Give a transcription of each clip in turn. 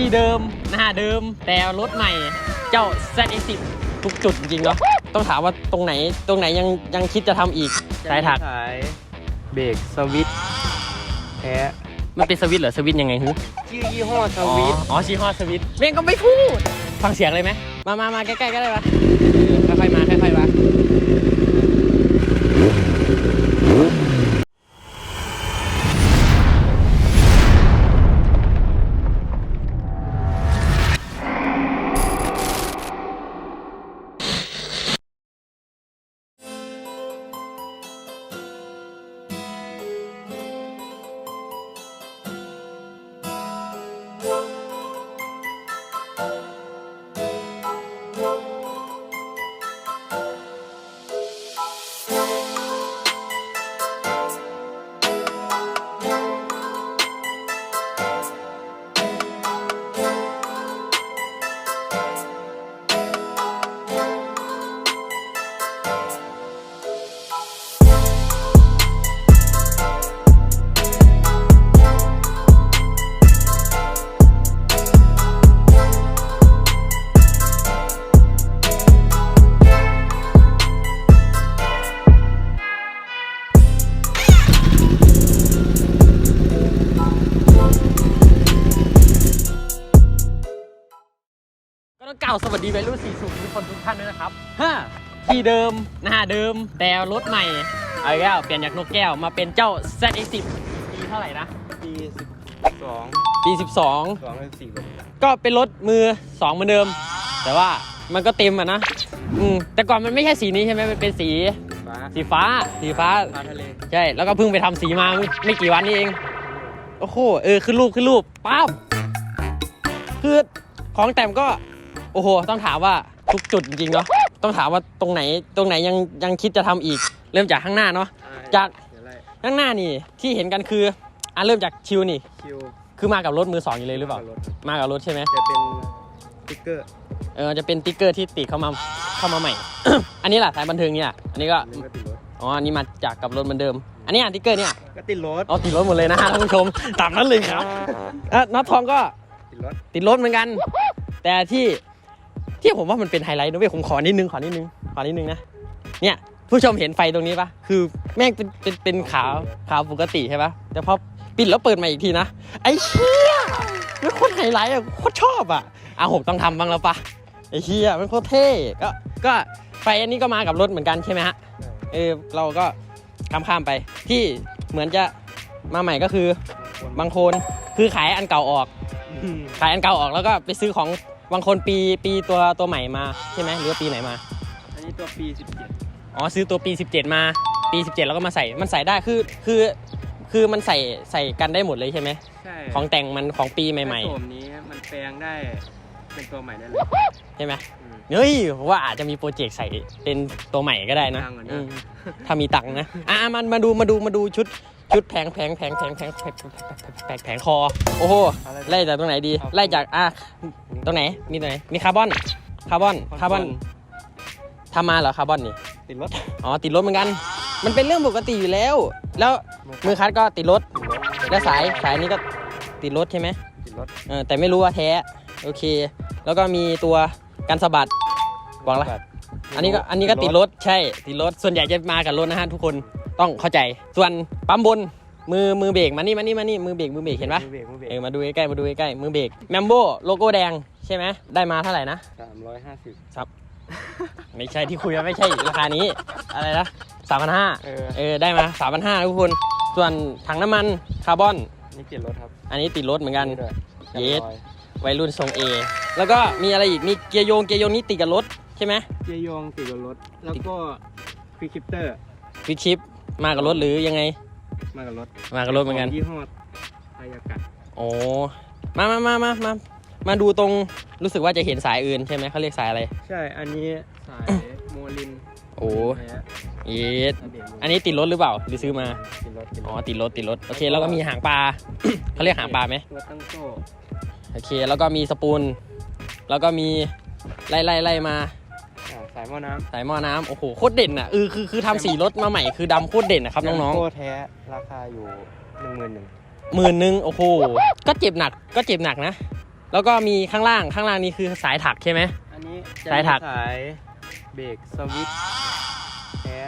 ที่เดิม หน้าเดิม แต่รถใหม่เจ้า Z10 ทุกจุดจริงๆเนาะต้องถามว่าตรงไหนตรงไหนยังยังคิดจะทำอีกสายถัก สายเบรกสวิตช์แท้มันเป็นสวิตช์เหรอสวิตช์ยังไงฮึชื่อยี่ห้อสวิตช์อ๋อชีฮอสวิตเมงก็ไม่พูด ฟังเสียงเลยไหมมามามาใกล้ๆก็ได้ปะเออค่อยๆมาค่อยๆมา ครับฮะที่เดิมหน้าเดิมแต่รถใหม่เอาอีกแล้วเปลี่ยนจากนกแก้วมาเป็นเจ้า Z10 ปีเท่าไหร่นะ ปีสิบสองปี12สองเป็นสี่แบบก็เป็นรถมือสองเหมือนเดิม แต่ว่ามันก็เต็มอะนะอืมแต่ก่อนมันไม่ใช่สีนี้ใช่ไหมมันเป็นสีฟ้าสีฟ้าสีฟ้า ฟ้าทะเลใช่ แล้วก็เพิ่งไปทำสีมาไม่ไม่กี่วันนี้เอง โอ้โห เออ ขึ้นรูป ขึ้นรูปป๊าบคือของแต่มก็ โอ้โห ต้องถามว่า ทุกจุดจริงๆเนาะต้องถามว่าตรงไหนตรงไหนยังยังคิดจะทำอีก เริ่มจากข้างหน้าเนาะจากเดี๋ยวไล่ข้างหน้านี่ที่เห็นกันคืออะเริ่มจากชิวนี่ คิวคือมากับรถมือสองอยู่เลยหรือเปล่า รถมากับรถใช่ไหม จะเป็นสติ๊กเกอร์เออจะเป็นติ๊กเกอร์ที่ติดเข้ามาเข้ามาใหม่ อันนี้แหละสายบันเทิงเนี่ยอันนี้ก็ นึงก็ติดรถ อ๋อ อันนี้มาจากกับรถเหมือนเดิม อันนี้อะติ๊กเกอร์เนี่ย ก็ติดรถเอาติดรถหมดเลยนะฮะท่านผู้ชม ตามนั้นเลยครับอะน็อตทองก็ติดรถติดรถเหมือนกัน แต่ที่ ที่ผมว่ามันเป็นไฮไลท์นะเว้ยผมขอนิดนึงขอนิดนึงขอนิดนึงนะเนี่ยผู้ชมเห็นไฟตรงนี้ปะคือแม่งเป็นเป็นเป็นขาวขาวปกติใช่ปะแต่พอปิดแล้วเปิดมาอีกทีนะไอ้เชี่ยมันโคตรไฮไลท์อะโคตรชอบอะอะผมต้องทำบ้างแล้วปะไอ้เชี่ยมันโคตรเท่ก็ก็ไฟอันนี้ก็มากับรถเหมือนกันใช่ไหมฮะเออเราก็ข้ามข้ามๆไป ที่เหมือนจะมาใหม่ก็คือบางคนคือขายอันเก่าออก ขายอันเก่าออกแล้วก็ไปซื้อของ บางคนปีปีตัวตัวใหม่มาใช่ไหมหรือว่าปีไหนมา อันนี้ตัวปีสิบเจ็ดอ๋อซื้อตัวปี 17 มาปี 17 แล้วก็มาใส่มันใส่ได้คือคือคือมันใส่ใส่กันได้หมดเลยใช่ไหมใช่ของแต่งมันของปีใหม่ถ้าโฉมนี้มันแปลงได้เป็นตัวใหม่ได้เลยๆ ใช่ไหมอืม เฮ้ยผมว่าอาจจะมีโปรเจกต์ใส่เป็นตัวใหม่ก็ได้นะตังค์ก่อนนะ อืมถ้ามีตังค์นะอะมันมาดูมาดูมาดูชุด ชุดแผงแผงแผงแผงแผงแผงแผงแผงคอ โอ้โหอะไรไล่จากตรงไหนดี ไล่จากอะตรงไหนมีตรงไหนมีคาร์บอนคาร์บอนคาร์บอนทำมาเหรอคาร์บอนนี่ติดรถอ๋อติดรถเหมือนกัน มันเป็นเรื่องปกติอยู่แล้ว แล้วมือคัดก็ติดรถและสายสายนี้ก็ติดรถใช่ไหมติดรถเออแต่ไม่รู้ว่าแท้โอเค แล้วก็มีตัวกันสะบัดบอกละอันนี้ก็อันนี้ก็ติดรถใช่ติดรถส่วนใหญ่จะมากับรถนะฮะทุกคน ต้องเข้าใจส่วนปั๊มบนมือมือเบรกมานี่มานี่มานี่มือเบรกมือเบรกเห็นปะมือเบรกมือเบรกเออมาดูใกล้ๆมาดูใกล้ๆมือเบรกแมมโบโลโก้แดงใช่ไหมได้มาเท่าไหร่นะสามร้อยห้าสิบไม่ใช่ที่คุยกันไม่ใช่ราคานี้ อะไรนะสามพันห้าเออ เออได้มาสามพันห้าทุกคน ส่วนถังน้ำมันคาร์บอน นี่ติดรถครับอันนี้ติดรถเหมือนกันด้วยเยสกันรอยวัยรุ่นทรงเอแล้วก็มีอะไรอีกมีเกียร์โยงเกียร์โยงนี่ติดกับรถใช่ไหมเกียร์โยงติดกับรถ แล้วก็ควิกคิปเตอร์ฟิกชิป มากับรถหรือยังไง มากับรถมากับรถเหมือนกันยี่ห้อไทยากะโอ้มามามามามามาดูตรงรู้สึกว่าจะเห็นสายอื่นใช่ไหมเขาเรียกสายอะไร ใช่ อันนี้สายโมลินโอ้แท้เยสระเบียบอันนี้ติดรถหรือเปล่าหรือซื้อมา ติดรถติดรอ๋อถติดรถ ติดรถ โอเค แล้วก็มีหางปลา เขาเรียกหางปลาไหมตัวตั้งโซ่ โอเค แล้วก็มีสปูน แล้วก็มีไล่ไล่ไล่มาอ่า สายหม้อน้สายหม้อน้ำโอ้โหโคตรเด่นอะเออคือคือทำสีรถมาใหม่คือดำโคตรเด่นนะำครับน้องโซ่แท้ราคาอยู่หนึ่งหมื่นหนึ่งๆหมื่นหนึ่งโอ้โหก็เจ็บหนักก็เจ็บหนักนะ แล้วก็มีข้างล่างข้างล่างนี่คือสายถักใช่ไหม อันนี้จะสายถัก มีสายเบรกสวิตช์แท้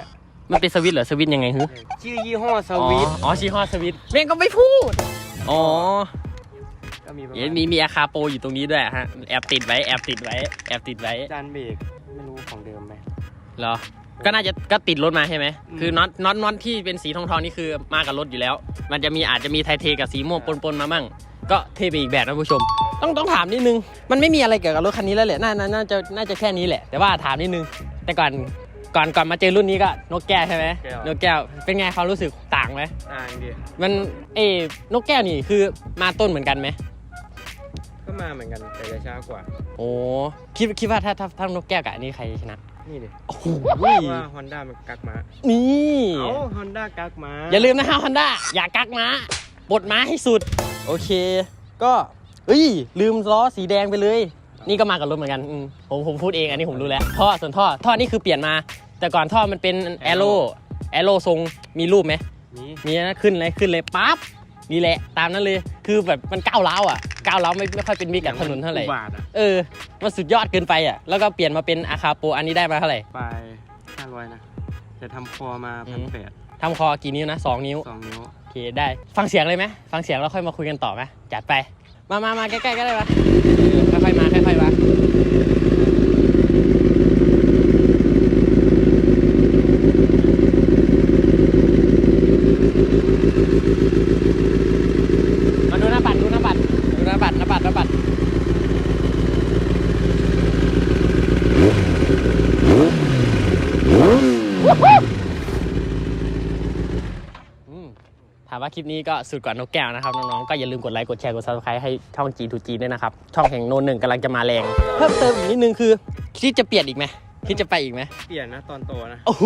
มันเป็นสวิตช์เหรอสวิตช์ยังไงฮึชื่อยี่ห้อสวิตช์อ๋อชีฮอสวิตช์แม่งก็ไม่พูดอ๋อ ก็มีประเดี๋ยวมาณมีมีอาคาโปอยู่ตรงนี้ด้วยฮะแอบติดไว้แอบติดไว้แอบติดไว้ จานเบรก ไม่รู้ของเดิมไหมเหรอ ก็น่าจะก็ติดรถมาใช่ไหมอืมคือน็อตน็อตน็อตที่เป็นสีทองทองๆนี่คือมากับรถอยู่แล้ว มันจะมีอาจจะมีไทเทกับสีม่วงปนๆมามั่ง ก็เทไปอีกแบบนะผู้ชม ต้องต้องถามนิดนึง มันไม่มีอะไรเกี่ยวกับรถคันนี้แล้วแหละ น่าน่าน่าจะน่าจะแค่นี้แหละ แต่ว่าถามนิดนึง แต่ก่อนก่อนก่อนมาเจอรุ่นนี้ก็นกแก้วใช่ไหมนกแก้ว เป็นไงความรู้สึกต่างไหมอ่างดิมันเอ้นกแก้วนี่คือมาต้นเหมือนกันไหม ก็มาเหมือนกันแต่จะช้ากว่า โอ้คิดคิดว่าถ้าถ้าถ้านกแก้วกับอันนี้ใครชนะ นี่ดิโอ้โหเพราะว่าฮอนด้ามันกักมานี่เอ้าฮอนด้ากักมาอย่าลืมนะฮะฮอนด้าอย่ากักม้าปลดม้าให้สุด โอเค ก็เอ้ยลืมล้อสีแดงไปเลย นี่ก็มากับรถเหมือนกันอืมผมผมพูดเองอันนี้ผมรู้แล้วท่อส่วนท่อท่อนี่คือเปลี่ยนมา แต่ก่อนท่อมันเป็นแอโร่แอโร่ทรงมีรูปไหมนี่มีนะขึ้นเลยขึ้นเลยปั๊บ นี่แหละ ตามนั้นเลยคือแบบมันก้าวร้าวอะก้าวร้าวไม่ไม่ค่อยเป็นมิตรกับถนนเท่าไหร่อุบาทอะเออมันสุดยอดเกินไปอะแล้วก็เปลี่ยนมาเป็นอาคาโปอันนี้ได้มาเท่าไหร่ไปห้าร้อยนะแต่ทำคอมาอืพันมแปดทำคอกี่นิ้วนะสองนิ้วสองนิ้วโอเคได้ฟังเสียงเลยไหมฟังเสียงแล้วค่อยมาคุยกันต่อไหมจัดไป มามามาใกล้ๆก็ได้ปะเออค่อยๆมาค่อยๆมามาดูหน้าปัดดูหน้าปัดดูหน้าปัดหน้าปัดหน้าปัดอืม ถามว่า คลิปนี้ก็สุดกว่านกแก้วนะครับ น้องๆ ก็อย่าลืมกดไลค์ กดแชร์ กด subscribe ให้ช่อง G2G ด้วยนะครับ ช่องแห่งโนนหนึ่งกำลังจะมาแรง เพิ่มเติมอีกนิดนึงคือคิดจะเปลี่ยนอีกไหมคิดจะไปอีกไหมเปลี่ยนนะตอนโตนะ โอ้โห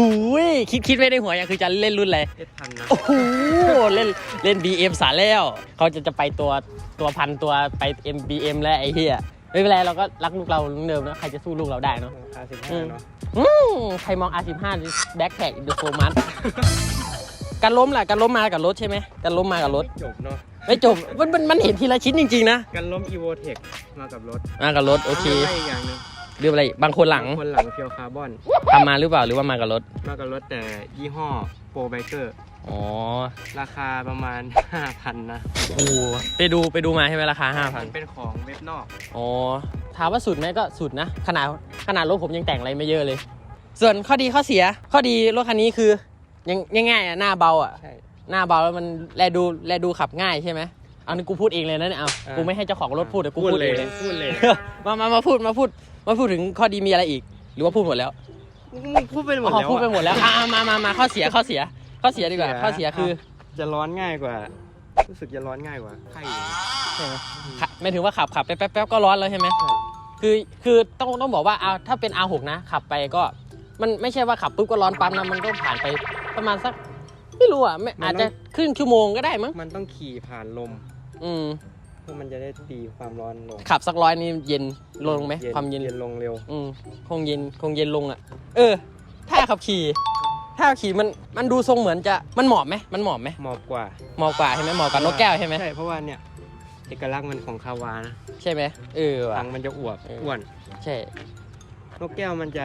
คิดคิดไม่ได้หัวอย่างคือจะเล่นรุ่นอะไรเอสพันนะโอ้โหเล่นเล่น BM สาแล้วเขาจะจะไปตัวตัวพันตัวไป MBM แล้วไอ้เหี้ยไม่เป็นไรเราก็รักลูกเราเหมือนเดิมนะใครจะสู้ลูกเราได้เนาะราคาสิบอืห้ามเนาะอืมใครมอง R15 แบ็คแท็กดูโฟมัส การล้มล่ะการล้มมากับรถใช่ไหมการล้มมากับรถไม่จบเนาะไม่จบมันมันมันเห็นทีละชิ้นจริงๆนะกันล้มอีโวเทคมากับรถมากับรถโอเคแล้วก็อีกอย่างหนึงเรื่องอะไรบางคนหลังคนหลังเพียวคาร์บอน ทำมาหรือเปล่าหรือว่ามากับรถมากับรถแต่ยี่ห้อโปรไบเกอร์ อ๋อราคาประมาณ 5,000 นะโอ้โหไปดูไปดูมาใช่ไหมราคามันเป็นของเว็บนอก5,000อ๋อถามว่าสุดไหมก็สุดนะ ขนาดขนาดรถผมยังแต่งอะไรไม่เยอะเลย ส่วนข้อดีข้อเสียข้อดีรถคันนี้คือ ยังง่ายๆอะหน้าเบาอะ ใช่ หน้าเบาแล้วมันแลดูแลดูขับง่ายใช่ไหมเอานี่กูพูดเองเลยนะเนี่ยเอาอ่ากูไม่ให้เจ้าของรถพูดแต่กูพูดเองเลย พูดเลย มามามาพูดมาพูดมาพูดถึงข้อดีมีอะไรอีก หรือว่าพูดหมดแล้วมึงพูดไปหมดอ๋อแล้วพูดไปหมดแล้วอะมามามาข้อเสียข้อเสีย ข้อเสียดีกว่า ข้อเสียคือจะร้อนง่ายกว่า รู้สึกจะร้อนง่ายกว่าไข่ใช่ไหมขับไม่ถึงว่าขับขับไปแป๊บแป๊บก็ร้อนแล้วใช่ไหม คือคือต้องต้องบอกว่าเอาถ้าเป็น R6 นะขับไปก็มันไม่ใช่ว่าขับปุ๊บก็ร้อนปั๊มนะมันก็ผ่านไป ประมาณสัก ไม่รู้อะไม่อาจจะครึ่งชั่วโมงก็ได้มั้งมันต้องขี่ผ่านลมอืมเพื่อมันจะได้ตีความร้อนลงขับสักร้อยนี่เย็นลงไหมความเย็น เย็นลงเร็ว อืมคงเย็นคงเย็นลงอะ เออ ถ้าขับขี่ ถ้าขับขี่มันมันดูทรงเหมือนจะมันเหมาะไหมมันเหมาะไหมเหมาะกว่าเหมาะกว่าใช่ไหมเหมาะกับนกแก้วใช่ไหมใช่เพราะว่าเนี่ยเอกลักษณ์มันของคาวานะใช่ไหมเออว่ะทางมันจะอวบเอออ้วน ใช่ นกแก้วมันจะ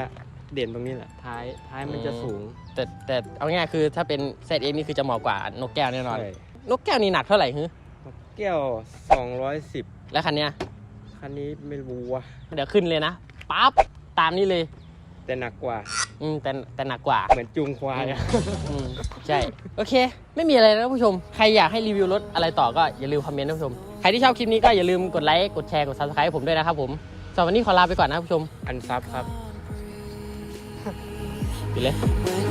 เด่นตรงนี้แหละท้ายท้ายมันจะอืม สูง แต่แต่เอาง่ายๆคือถ้าเป็นเซตเอ็นี่คือจะเหมาะกว่านกแก้วแน่นอน ใช่นกแก้วนี่หนักเท่าไหร่ฮึนกแก้ว210แล้วคันเนี้ยคันนี้ไม่รู้ว่ะเดี๋ยวขึ้นเลยนะปั๊บตามนี้เลย แต่หนักกว่า อืมแต่แต่หนักกว่า เหมือนจูงควายอะ อืมใช่ โอเค ไม่มีอะไรนะผู้ชม ใครอยากให้รีวิวรถอะไรต่อก็อย่าลืมคอมเมนต์นะผู้ชม ใครที่ชอบคลิปนี้ก็อย่าลืมกดไลค์ กดแชร์ กด subscribe ให้ผมด้วยนะครับผมสำหรับวันนี้ขอลาไปก่อนนะผู้ชม อันซับครับ ไปเลย When